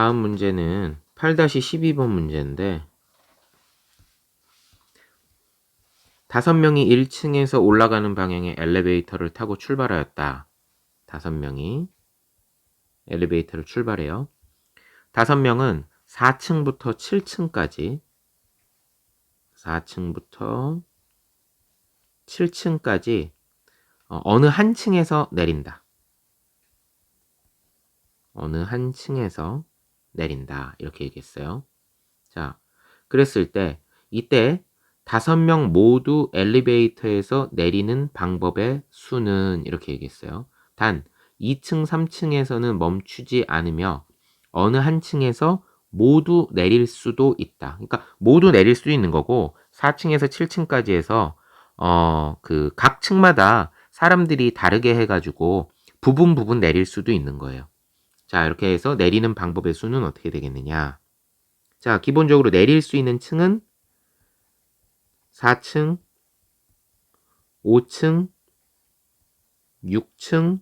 다음 문제는 8-12번 문제인데 다섯 명이 1층에서 올라가는 방향의 엘리베이터를 타고 출발하였다. 다섯 명이 엘리베이터를 출발해요. 다섯 명은 4층부터 7층까지 4층부터 7층까지 어, 어느 한 층에서 내린다. 어느 한 층에서 내린다. 이렇게 얘기했어요. 자, 그랬을 때 이때 다섯 명 모두 엘리베이터에서 내리는 방법의 수는 이렇게 얘기했어요. 단 2층, 3층에서는 멈추지 않으며 어느 한 층에서 모두 내릴 수도 있다. 그러니까 모두 내릴 수 있는 거고 4층에서 7층까지 해서 어, 그 각 층마다 사람들이 다르게 해 가지고 부분 부분 내릴 수도 있는 거예요. 자, 이렇게 해서 내리는 방법의 수는 어떻게 되겠느냐? 자, 기본적으로 내릴 수 있는 층은 4층, 5층, 6층,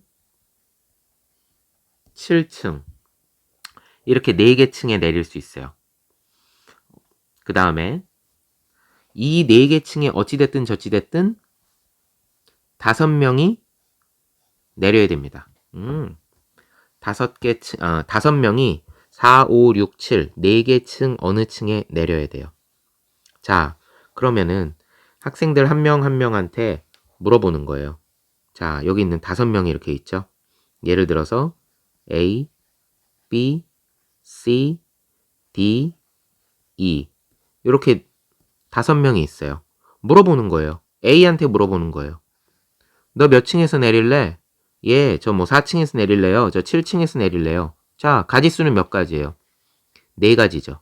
7층. 이렇게 4개 층에 내릴 수 있어요. 그 다음에 이 4개 층에 어찌됐든 저찌됐든 5명이 내려야 됩니다. 음. 5개 층, 아, 5명이 4, 5, 6, 7, 4개 층 어느 층에 내려야 돼요. 자, 그러면은 학생들 한 명 한 명한테 물어보는 거예요. 자, 여기 있는 다섯 명이 이렇게 있죠. 예를 들어서 A, B, C, D, E 이렇게 다섯 명이 있어요. 물어보는 거예요. A한테 물어보는 거예요. 너 몇 층에서 내릴래? 예, 저 뭐 4층에서 내릴래요. 저 7층에서 내릴래요. 자, 가지수는 몇 가지예요? 네 가지죠.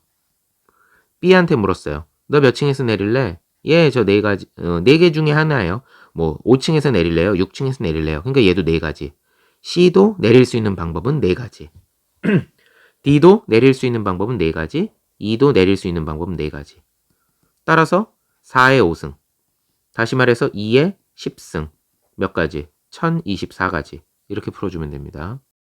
B한테 물었어요. 너 몇 층에서 내릴래? 예, 저 네 가지, 어, 네개 중에 하나예요. 뭐 5층에서 내릴래요? 6층에서 내릴래요? 그러니까 얘도 네 가지. C도 내릴 수 있는 방법은 네 가지. D도 내릴 수 있는 방법은 네 가지. E도 내릴 수 있는 방법은 네 가지. 따라서 4의 5승. 다시 말해서 2의 10승. 몇 가지? 1024가지. 이렇게 풀어주면 됩니다.